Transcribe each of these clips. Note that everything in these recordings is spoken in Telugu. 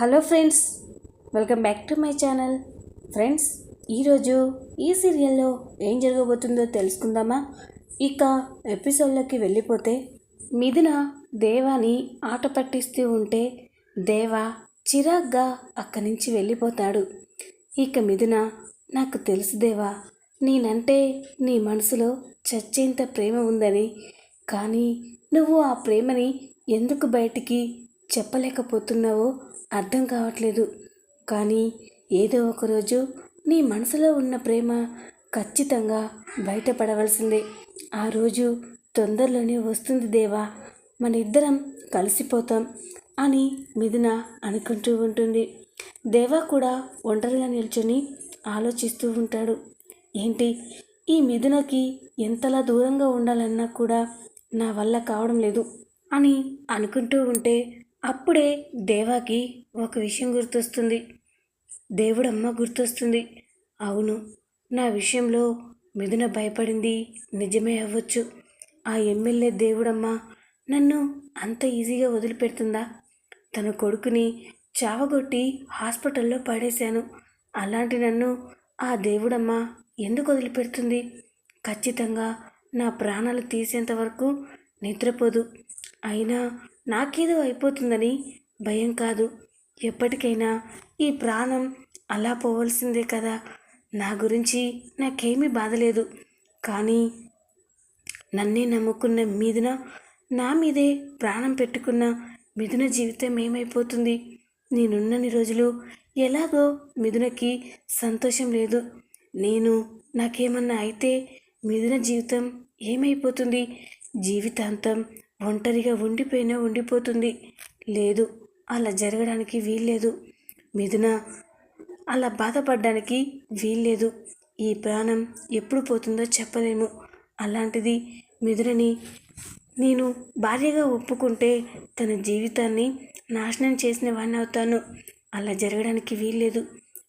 Hello friends welcome back to my channel. Friends ఈరోజు ఈ సీరియల్లో ఏం జరగబోతుందో తెలుసుకుందామా? ఇక ఎపిసోడ్లోకి వెళ్ళిపోతే మిథున దేవాని ఆట పట్టిస్తూ ఉంటే దేవ చిరాగ్గా అక్కడి నుంచి వెళ్ళిపోతాడు. ఇక మిథున నాకు తెలుసు దేవా నేనంటే నీ మనసులో చచ్చేంత ప్రేమ ఉందని. కానీ నువ్వు ఆ ప్రేమని ఎందుకు బయటికి చెప్పలేకపోతున్నావో అర్థం కావట్లేదు. కానీ ఏదో ఒకరోజు నీ మనసులో ఉన్న ప్రేమ ఖచ్చితంగా బయటపడవలసిందే. ఆ రోజు తొందరలోనే వస్తుంది దేవా. మన ఇద్దరం కలిసిపోతాం అని మిథున అనుకుంటూ ఉంటుంది. దేవా కూడా ఒంటరిగా నిల్చొని ఆలోచిస్తూ ఉంటాడు. ఏంటి? ఈ మిథునకి ఎంతలా దూరంగా ఉండాలన్నా కూడా నా వల్ల కావడం లేదు అని అనుకుంటూ ఉంటే అప్పుడే దేవాకి ఒక విషయం గుర్తొస్తుంది. దేవుడమ్మ గుర్తొస్తుంది. అవును నా విషయంలో మిథున భయపడింది నిజమే అవ్వచ్చు. ఆ ఎమ్మెల్యే దేవుడమ్మ నన్ను అంత ఈజీగా వదిలిపెడుతుందా? తన కొడుకుని చావగొట్టి హాస్పిటల్లో పడేశాను. అలాంటి నన్ను ఆ దేవుడమ్మ ఎందుకు వదిలిపెడుతుంది? ఖచ్చితంగా నా ప్రాణాలు తీసేంత వరకు నిద్రపోదు. అయినా నాకేదో అయిపోతుందని భయం కాదు. ఎప్పటికైనా ఈ ప్రాణం అలా పోవలసిందే కదా. నా గురించి నాకేమీ బాధలేదు కానీ నన్నే నమ్ముకున్న మీదున నా మీదే ప్రాణం పెట్టుకున్న మిథున జీవితం ఏమైపోతుంది? నేనున్నన్ని రోజులు ఎలాగో మిథునకి సంతోషం లేదు. నేను నాకేమన్నా అయితే మిథున జీవితం ఏమైపోతుంది? జీవితాంతం ఒంటరిగా ఉండిపోయినా ఉండిపోతుంది. లేదు అలా జరగడానికి వీల్లేదు. మిథున అలా బాధపడడానికి వీల్లేదు. ఈ ప్రాణం ఎప్పుడు పోతుందో చెప్పలేము. అలాంటిది మిథునని నేను భార్యగా ఒప్పుకుంటే తన జీవితాన్ని నాశనం చేసిన వాడిని అవుతాను. అలా జరగడానికి వీల్లేదు.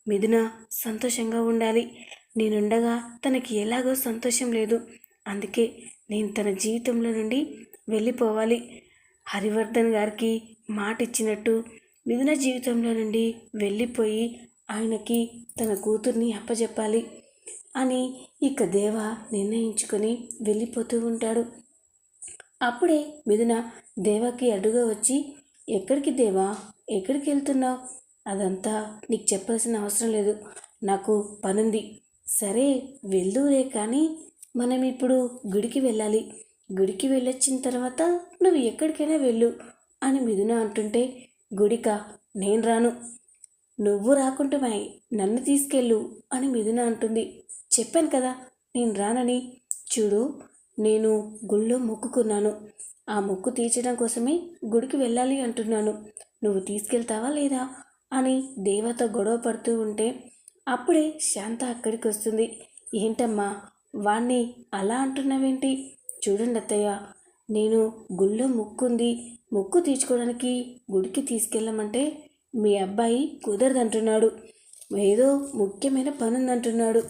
మిథున సంతోషంగా ఉండాలి. నేనుండగా తనకి ఎలాగో సంతోషం లేదు. అందుకే నేను తన జీవితంలో నుండి వెళ్ళిపోవాలి. హరివర్ధన్ గారికి మాట ఇచ్చినట్టు మిథున జీవితంలో నుండి వెళ్ళిపోయి ఆయనకి తన కూతుర్ని అప్పచెప్పాలి అని ఇక దేవ నిర్ణయించుకొని వెళ్ళిపోతూ ఉంటాడు. అప్పుడే మిథున దేవాకి అడ్డుగా వచ్చి ఎక్కడికి దేవా? ఎక్కడికి వెళ్తున్నావు? అదంతా నీకు చెప్పాల్సిన అవసరం లేదు. నాకు పనుంది. సరే వెళ్దూరే కానీ మనం ఇప్పుడు గుడికి వెళ్ళాలి. గుడికి వెళ్ళొచ్చిన తర్వాత నువ్వు ఎక్కడికైనా వెళ్ళు అని మిథున అంటుంటే గుడిక నేను రాను. నువ్వు రాకుంటున్నాయి నన్ను తీసుకెళ్ళు అని మిథున అంటుంది. చెప్పాను కదా నేను రానని. చూడు నేను గుళ్ళో మొక్కుకున్నాను. ఆ మొక్కు తీర్చడం కోసమే గుడికి వెళ్ళాలి అంటున్నాను. నువ్వు తీసుకెళ్తావా లేదా? అని దేవత గొడవ పడుతూ ఉంటే అప్పుడే శాంత అక్కడికి వస్తుంది ఏంటమ్మా వాణ్ణి అలా అంటున్నావేంటి? చూడండి అత్తయ్య నేను గుళ్ళో ముక్కుంది. ముక్కు తీర్చుకోవడానికి గుడికి తీసుకెళ్ళమంటే మీ అబ్బాయి కుదరదంటున్నాడు. ఏదో ముఖ్యమైన పని ఉందంటున్నాడు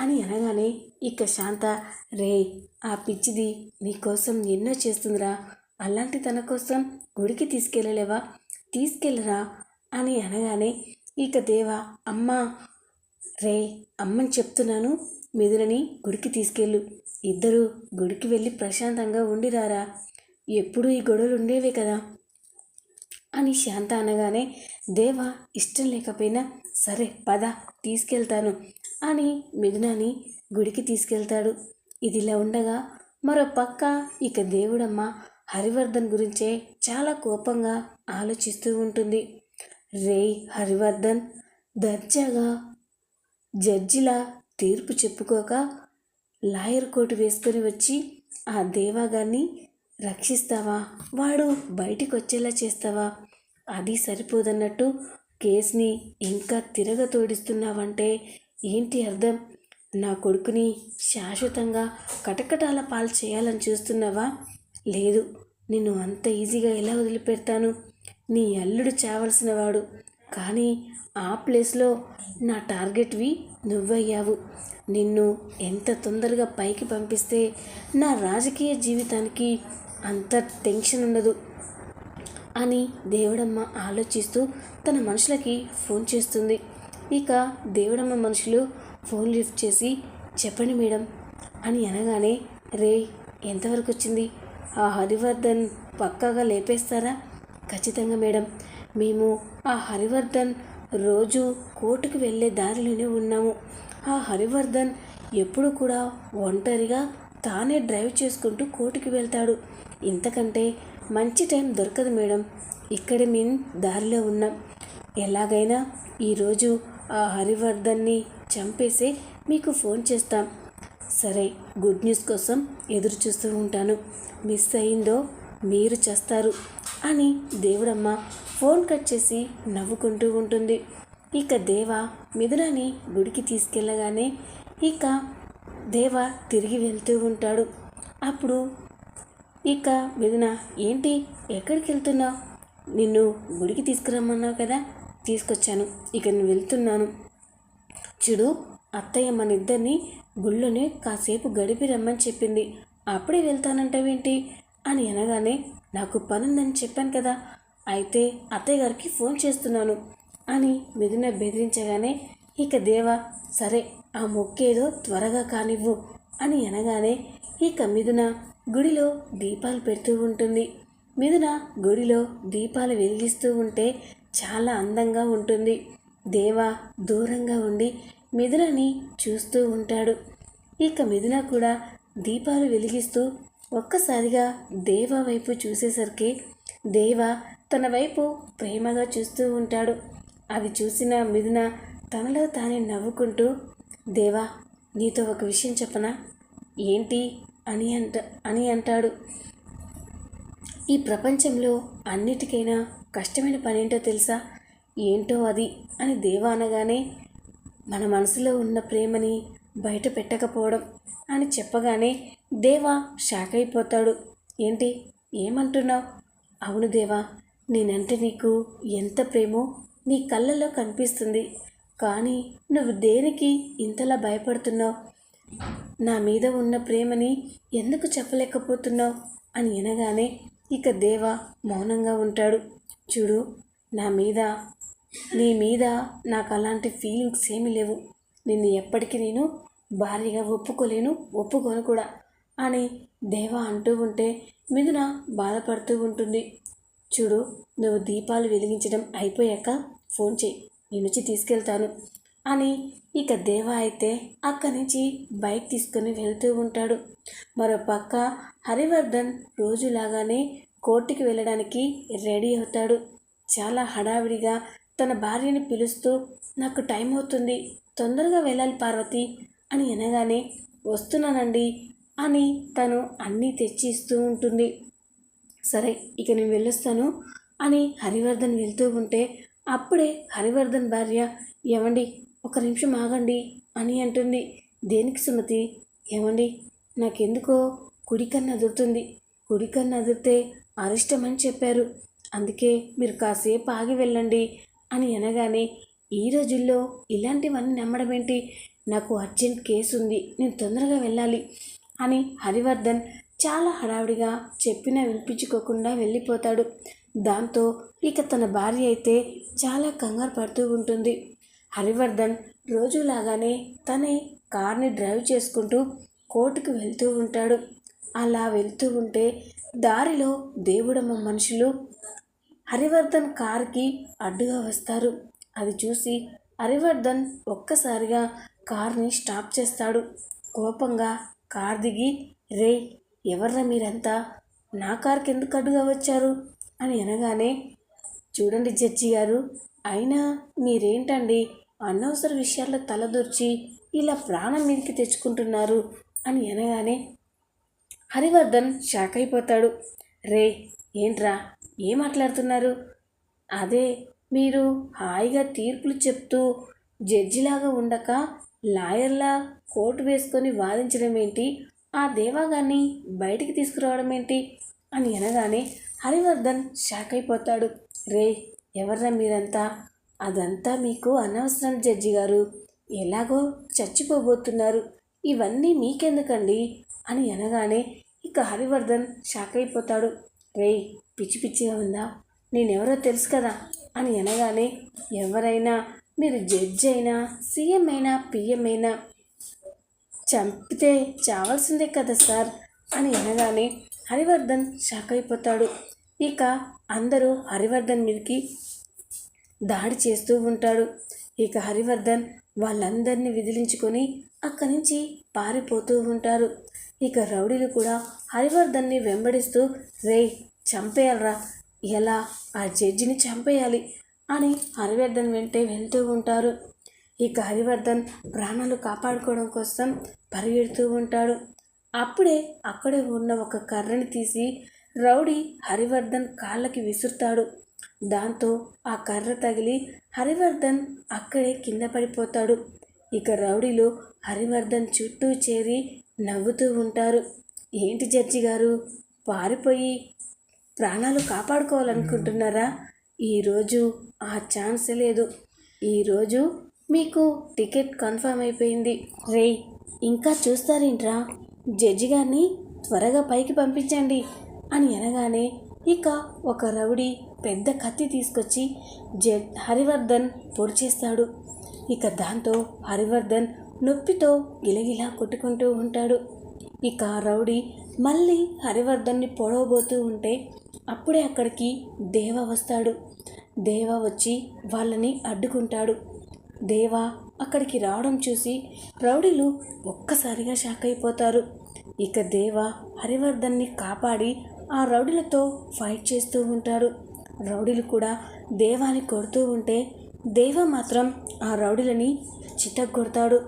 అని అనగానే ఇక శాంత రే ఆ పిచ్చిది నీకోసం ఎన్నో చేస్తుందిరా. అలాంటి తన కోసం గుడికి తీసుకెళ్ళలేవా? తీసుకెళ్ళరా అని అనగానే ఇక దేవ అమ్మ రే అమ్మని చెప్తున్నాను. మిథునని గుడికి తీసుకెళ్ళు. ఇద్దరు గుడికి వెళ్ళి ప్రశాంతంగా ఉండిరారా ఎప్పుడు ఈ గొడవలు ఉండేవే కదా? అని శాంత అనగానే దేవ ఇష్టం లేకపోయినా సరే పద తీసుకెళ్తాను అని మిథునాని గుడికి తీసుకెళ్తాడు. ఇదిలా ఉండగా మరో పక్క ఇక దేవుడమ్మ హరివర్ధన్ గురించే చాలా కోపంగా ఆలోచిస్తూ ఉంటుంది. రే హరివర్ధన్ దర్జాగా జడ్జిలా తీర్పు చెప్పుకోక లాయర్ కోటు వేసుకొని వచ్చి ఆ దేవాగాన్ని రక్షిస్తావా? వాడు బయటికి వచ్చేలా చేస్తావా? అది సరిపోదన్నట్టు కేసుని ఇంకా తిరగతోడిస్తున్నావంటే ఏంటి అర్థం? నా కొడుకుని శాశ్వతంగా కటకటాల పాలు చేయాలని చూస్తున్నావా? లేదు నిన్ను అంత ఈజీగా ఎలా వదిలిపెడతాను? నీ అల్లుడు చావలసిన వాడు కానీ ఆ ప్లేస్లో నా టార్గెట్వి నువ్వయ్యావు. నిన్ను ఎంత తొందరగా పైకి పంపిస్తే నా రాజకీయ జీవితానికి అంత టెన్షన్ ఉండదు అని దేవుడమ్మ ఆలోచిస్తూ తన మనుషులకి ఫోన్ చేస్తుంది. ఇక దేవుడమ్మ మనుషులు ఫోన్ లిఫ్ట్ చేసి చెప్పండి మేడం అని అనగానే రే ఎంతవరకు వచ్చింది ఆ హరివర్ధన్ పక్కాగా లేపేస్తారా? ఖచ్చితంగా మేడం. మేము ఆ హరివర్ధన్ రోజు కోర్టుకు వెళ్ళే దారిలోనే ఉన్నాము. ఆ హరివర్ధన్ ఎప్పుడు కూడా ఒంటరిగా తానే డ్రైవ్ చేసుకుంటూ కోర్టుకి వెళ్తాడు. ఇంతకంటే మంచి టైం దొరకదు మేడం. ఇక్కడ మేము దారిలో ఉన్నాం. ఎలాగైనా ఈరోజు ఆ హరివర్ధన్ని చంపేసి మీకు ఫోన్ చేస్తాం. సరే గుడ్ న్యూస్ కోసం ఎదురు చూస్తూ ఉంటాను. మిస్ అయిందో మీరు చేస్తారు. అని దేవుడమ్మ ఫోన్ కట్ చేసి నవ్వుకుంటూ ఉంటుంది. ఇక దేవ మిథునాని గుడికి తీసుకెళ్ళగానే ఇక దేవ తిరిగి వెళ్తూ ఉంటాడు. అప్పుడు ఇక మిథున ఏంటి? ఎక్కడికి వెళ్తున్నావు? నిన్ను గుడికి తీసుకురమ్మన్నావు కదా? తీసుకొచ్చాను. ఇక నేను వెళ్తున్నాను. చూడు అత్తయ్య మన ఇద్దరిని గుళ్ళోనే కాసేపు గడిపి రమ్మని చెప్పింది. అప్పుడే వెళ్తానంటావేంటి? అని అనగానే నాకు పనుందని చెప్పాను కదా అయితే అత్తయ్య గారికి ఫోన్ చేస్తున్నాను అని మిథున బెదిరించగానే ఇక దేవ సరే ఆ మొక్కేదో త్వరగా కానివ్వు అని అనగానే ఇక మిథున గుడిలో దీపాలు పెడుతూ ఉంటుంది. మిథున గుడిలో దీపాలు వెలిగిస్తూ ఉంటే చాలా అందంగా ఉంటుంది. దేవ దూరంగా ఉండి మిథునని చూస్తూ ఉంటాడు. ఇక మిథున కూడా దీపాలు వెలిగిస్తూ ఒక్కసారిగా దేవ వైపు చూసేసరికి దేవ తన వైపు ప్రేమగా చూస్తూ ఉంటాడు. అది చూసిన మిథున తనలో తానే నవ్వుకుంటూ దేవా నీతో ఒక విషయం చెప్పనా? ఏంటి? అని అంట అని అంటాడు. ఈ ప్రపంచంలో అన్నిటికైనా కష్టమైన పని ఏంటో తెలుసా? ఏంటో అది అని దేవా అనగానే మన మనసులో ఉన్న ప్రేమని బయట పెట్టకపోవడం అని చెప్పగానే దేవా షాక్ అయిపోతాడు. ఏంటి? ఏమంటున్నావు? అవును దేవా నేనంటే నీకు ఎంత ప్రేమో నీ కళ్ళల్లో కనిపిస్తుంది. కానీ నువ్వు దేనికి ఇంతలా భయపడుతున్నావు? నా మీద ఉన్న ప్రేమని ఎందుకు చెప్పలేకపోతున్నావు? అని అనగానే ఇక దేవ మౌనంగా ఉంటాడు. చూడు నా మీద నీ మీద నాకు అలాంటి ఫీలింగ్స్ ఏమీ లేవు. నిన్ను ఎప్పటికీ నేను భార్యగా ఒప్పుకోలేను ఒప్పుకోను కూడా అని దేవ అంటూ ఉంటే మిథున బాధపడుతూ ఉంటుంది. చూడు నువ్వు దీపాలు వెలిగించడం అయిపోయాక ఫోన్ చేయి నేను వచ్చి తీసుకెళ్తాను అని ఇక దేవ అయితే అక్కడి నుంచి బైక్ తీసుకొని వెళ్తూ ఉంటాడు. మరో పక్క హరివర్ధన్ రోజులాగానే కోర్టుకి వెళ్ళడానికి రెడీ అవుతాడు. చాలా హడావిడిగా తన భార్యని పిలుస్తూ నాకు టైం అవుతుంది తొందరగా వెళ్ళాలి పార్వతి అని అనగానే వస్తున్నానండి అని తను అన్నీ తెచ్చి ఇస్తూ ఉంటుంది. సరే ఇక నేను వెళ్ళొస్తాను అని హరివర్ధన్ వెళ్తూ ఉంటే అప్పుడే హరివర్ధన్ భార్య ఏమండి ఒక నిమిషం ఆగండి అని అంటుంది. దేనికి సుమతి? ఏమండి నాకెందుకో కుడికన్ను అదురుతుంది. కుడికన్ను అదిరితే అరిష్టం అని చెప్పారు. అందుకే మీరు కాసేపు ఆగి వెళ్ళండి అని అనగానే ఈ రోజుల్లో ఇలాంటివన్నీ నమ్మడం ఏంటి నాకు అర్జెంట్ కేసు ఉంది నేను తొందరగా వెళ్ళాలి అని హరివర్ధన్ చాలా హడావిడిగా చెప్పినా వినిపించుకోకుండా వెళ్ళిపోతాడు. దాంతో ఇక తన భార్య అయితే చాలా కంగారు పడుతూ ఉంటుంది. హరివర్ధన్ రోజులాగానే తనే కార్ని డ్రైవ్ చేసుకుంటూ కోర్టుకు వెళ్తూ ఉంటాడు. అలా వెళ్తూ ఉంటే దారిలో దేవుడమ్మ మనుషులు హరివర్ధన్ కార్కి అడ్డుగా వస్తారు. అది చూసి హరివర్ధన్ ఒక్కసారిగా కార్ని స్టాప్ చేస్తాడు. కోపంగా కార్ దిగి రే ఎవర్రా మీరంతా? నా కార్కి ఎందుకు అడ్డుగా వచ్చారు? అని అనగానే చూడండి జడ్జి గారు అయినా మీరేంటండి అనవసర విషయాల్లో తలదూర్చి ఇలా ప్రాణం మీదకి తెచ్చుకుంటున్నారు? అని అనగానే హరివర్ధన్ షాక్ అయిపోతాడు రే ఏంట్రా ఏం మాట్లాడుతున్నారు? అదే మీరు హాయిగా తీర్పులు చెప్తూ జడ్జిలాగా ఉండక లాయర్లా కోర్టు వేసుకొని వాదించడం ఏంటి ఆ దేవాగాన్ని బయటికి తీసుకురావడం ఏంటి అని అనగానే హరివర్ధన్ షాక్ అయిపోతాడు రే ఎవర్రా మీరంతా? అదంతా మీకు అనవసరం జడ్జి గారు. ఎలాగో చచ్చిపోబోతున్నారు. ఇవన్నీ మీకెందుకండి? అని అనగానే ఇక హరివర్ధన్ షాక్ అయిపోతాడు రే పిచ్చి పిచ్చిగా ఉందా? నేనెవరో తెలుసు కదా? అని అనగానే ఎవరైనా మీరు జడ్జి అయినా సీఎం అయినా పిఎం అయినా చంపితే చావాల్సిందే కదా సార్? అని అనగానే హరివర్ధన్ షాక్ అయిపోతాడు. ఇక అందరూ హరివర్ధన్ మీదకి దాడి చేస్తూ ఉంటాడు. ఇక హరివర్ధన్ వాళ్ళందరినీ విదిలించుకొని అక్కడి నుంచి పారిపోతూ ఉంటారు. ఇక రౌడీలు కూడా హరివర్ధన్ని వెంబడిస్తూ రే చంపేయాలరా. ఎలా? ఆ జడ్జిని చంపేయాలి. అని హరివర్ధన్ వెంటే వెళ్తూ ఉంటారు. ఇక హరివర్ధన్ ప్రాణాలు కాపాడుకోవడం కోసం పరిగెడుతూ ఉంటాడు. అప్పుడే అక్కడే ఉన్న ఒక కర్రని తీసి రౌడీ హరివర్ధన్ కాళ్ళకి విసురుతాడు. దాంతో ఆ కర్ర తగిలి హరివర్ధన్ అక్కడే కింద పడిపోతాడు. ఇక రౌడీలు హరివర్ధన్ చుట్టూ చేరి నవ్వుతూ ఉంటారు. ఏంటి జడ్జి గారు? పారిపోయి ప్రాణాలు కాపాడుకోవాలనుకుంటున్నారా? ఈరోజు ఆ ఛాన్స్ లేదు. ఈరోజు మీకు టికెట్ కన్ఫర్మ్ అయిపోయింది. రే ఇంకా చూస్తారేంట్రా? జడ్జి గారిని త్వరగా పైకి పంపించండి అని అనగానే ఇక ఒక రౌడీ పెద్ద కత్తి తీసుకొచ్చి జడ్ హరివర్ధన్ పొడి చేస్తాడు ఇక దాంతో హరివర్ధన్ నొప్పితో గిలగిలా కొట్టుకుంటూ ఉంటాడు. ఇక రౌడీ మళ్ళీ హరివర్ధన్ని పొడవబోతూ ఉంటే అప్పుడే అక్కడికి దేవ వస్తాడు. దేవ వచ్చి వాళ్ళని అడ్డుకుంటాడు. దేవ అక్కడికి రావడం చూసి రౌడీలు ఒక్కసారిగా షాక్ అయిపోతారు. ఇక దేవ హరివర్ధన్ని కాపాడి ఆ రౌడీలతో ఫైట్ చేస్తూ ఉంటాడు. రౌడీలు కూడా దేవాని కొడుతూ ఉంటే దేవ మాత్రం ఆ రౌడీలని చితగ్గొడతాడు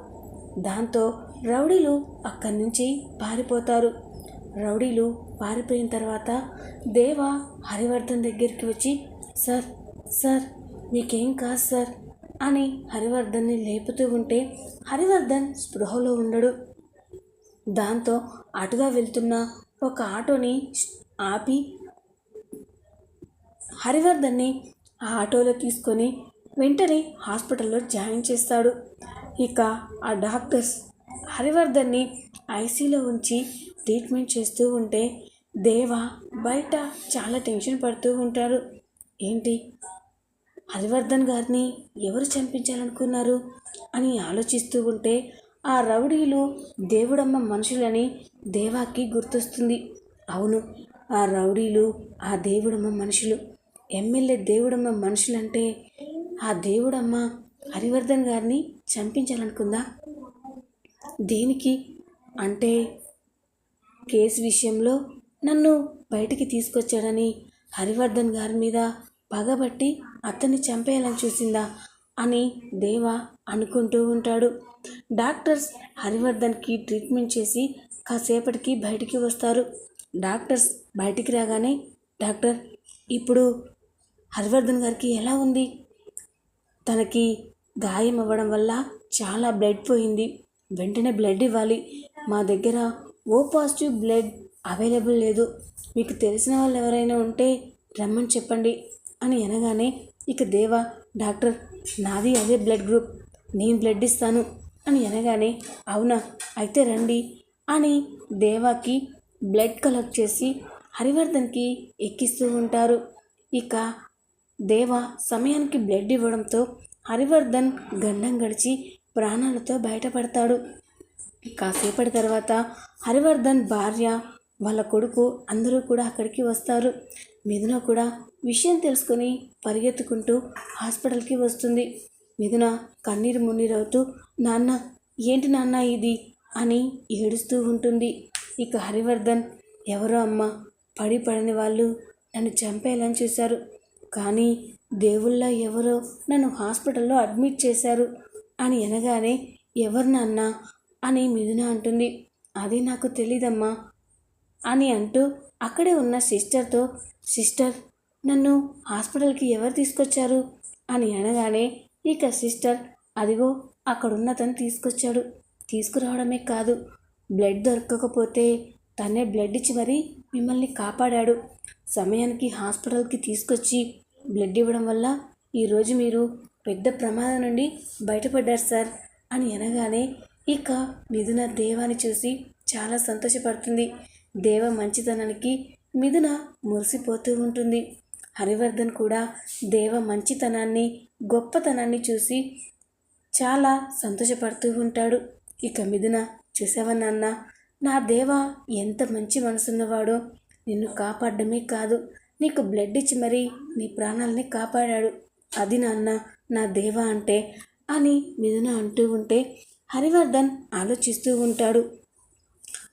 దాంతో రౌడీలు అక్కడి నుంచి పారిపోతారు. రౌడీలు పారిపోయిన తర్వాత దేవ హరివర్ధన్ దగ్గరికి వచ్చి సార్ సార్ మీకేం కాదు సార్ అని హరివర్ధన్ని లేపుతూ ఉంటే హరివర్ధన్ స్పృహలో ఉండడు. దాంతో అటుగా వెళ్తున్న ఒక ఆటోని ఆపి హరివర్ధన్ని ఆ ఆటోలో తీసుకొని వెంటనే హాస్పిటల్లో జాయిన్ చేస్తాడు. ఇక ఆ డాక్టర్స్ హరివర్ధన్ని ఐసీలో ఉంచి ట్రీట్మెంట్ చేస్తూ ఉంటే దేవ బయట చాలా టెన్షన్ పడుతూ ఉంటాడు ఏంటి? హరివర్ధన్ గారిని ఎవరు చంపించాలనుకున్నారు? అని ఆలోచిస్తూ ఉంటే ఆ రౌడీలు దేవుడమ్మ మనుషులని దేవాకి గుర్తొస్తుంది. అవును ఆ రౌడీలు ఆ దేవుడమ్మ మనుషులు. ఎమ్మెల్యే దేవుడమ్మ మనుషులంటే ఆ దేవుడమ్మ హరివర్ధన్ గారిని చంపించాలనుకుందా? దేనికి అంటే కేసు విషయంలో నన్ను బయటికి తీసుకొచ్చాడని హరివర్ధన్ గారి మీద పగబట్టి అతన్ని చంపేయాలని చూసిందా అని దేవ అనుకుంటూ ఉంటాడు. డాక్టర్స్ హరివర్ధన్కి ట్రీట్మెంట్ చేసి కాసేపటికి బయటికి వస్తారు. డాక్టర్స్ బయటికి రాగానే డాక్టర్ ఇప్పుడు హరివర్ధన్ గారికి ఎలా ఉంది? తనకి గాయం అవ్వడం వల్ల చాలా బ్లడ్ పోయింది. వెంటనే బ్లడ్ ఇవ్వాలి. మా దగ్గర ఓ పాజిటివ్ బ్లడ్ అవైలబుల్ లేదు. మీకు తెలిసిన వాళ్ళు ఎవరైనా ఉంటే రమ్మని చెప్పండి అని అనగానే ఇక దేవ డాక్టర్ నాది అదే బ్లడ్ గ్రూప్ నేను బ్లడ్ ఇస్తాను అని అనగానే అవునా అయితే రండి అని దేవాకి బ్లడ్ కలెక్ట్ చేసి హరివర్ధన్కి ఎక్కిస్తూ ఉంటారు. ఇక దేవ సమయానికి బ్లడ్ ఇవ్వడంతో హరివర్ధన్ గండం గడిచి ప్రాణాలతో బయటపడతాడు. కాసేపటి తర్వాత హరివర్ధన్ భార్య వాళ్ళ కొడుకు అందరూ కూడా అక్కడికి వస్తారు. మిథున కూడా విషయం తెలుసుకొని పరిగెత్తుకుంటూ హాస్పిటల్కి వస్తుంది. మిథున కన్నీరు మున్నీరవుతూ నాన్న ఏంటి నాన్న ఇది? అని ఏడుస్తూ ఉంటుంది. ఇక హరివర్ధన్ ఎవరో అమ్మ పడి పడని వాళ్ళు నన్ను చంపేయాలని చూశారు. కానీ దేవుళ్ళ ఎవరో నన్ను హాస్పిటల్లో అడ్మిట్ చేశారు అని అనగానే ఎవరు నాన్న? అని మిథున అంటుంది. అది నాకు తెలీదమ్మా అని అంటూ అక్కడే ఉన్న సిస్టర్తో సిస్టర్ నన్ను హాస్పిటల్కి ఎవరు తీసుకొచ్చారు? అని అనగానే ఇక సిస్టర్ అదిగో అక్కడున్న తను తీసుకొచ్చాడు. తీసుకురావడమే కాదు బ్లడ్ దొరకకపోతే తనే బ్లడ్ ఇచ్చి మరీ మిమ్మల్ని కాపాడాడు. సమయానికి హాస్పిటల్కి తీసుకొచ్చి బ్లడ్ ఇవ్వడం వల్ల ఈరోజు మీరు పెద్ద ప్రమాదం నుండి బయటపడ్డారు సార్ అని అనగానే ఇక మిథున దేవాని చూసి చాలా సంతోషపడుతుంది. దేవ మంచితనానికి మిథున మురిసిపోతూ ఉంటుంది. హరివర్ధన్ కూడా దేవ మంచితనాన్ని గొప్పతనాన్ని చూసి చాలా సంతోషపడుతూ ఉంటాడు. ఇక మిథున చూసావా నాన్న? నా దేవ ఎంత మంచి మనసున్నవాడో. నిన్ను కాపాడమే కాదు. నీకు బ్లడ్ ఇచ్చి మరీ నీ ప్రాణాలని కాపాడాడు. అది నాన్న నా దేవ అంటే అని మిథున అంటూ ఉంటే హరివర్ధన్ ఆలోచిస్తూ ఉంటాడు.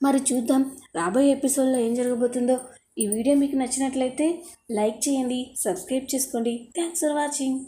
మరి చూద్దాం రాబోయే ఎపిసోడ్లో ఏం జరగబోతుందో. ఈ వీడియో మీకు నచ్చినట్లయితే లైక్ చేయండి సబ్స్క్రైబ్ చేసుకోండి. Thanks for watching.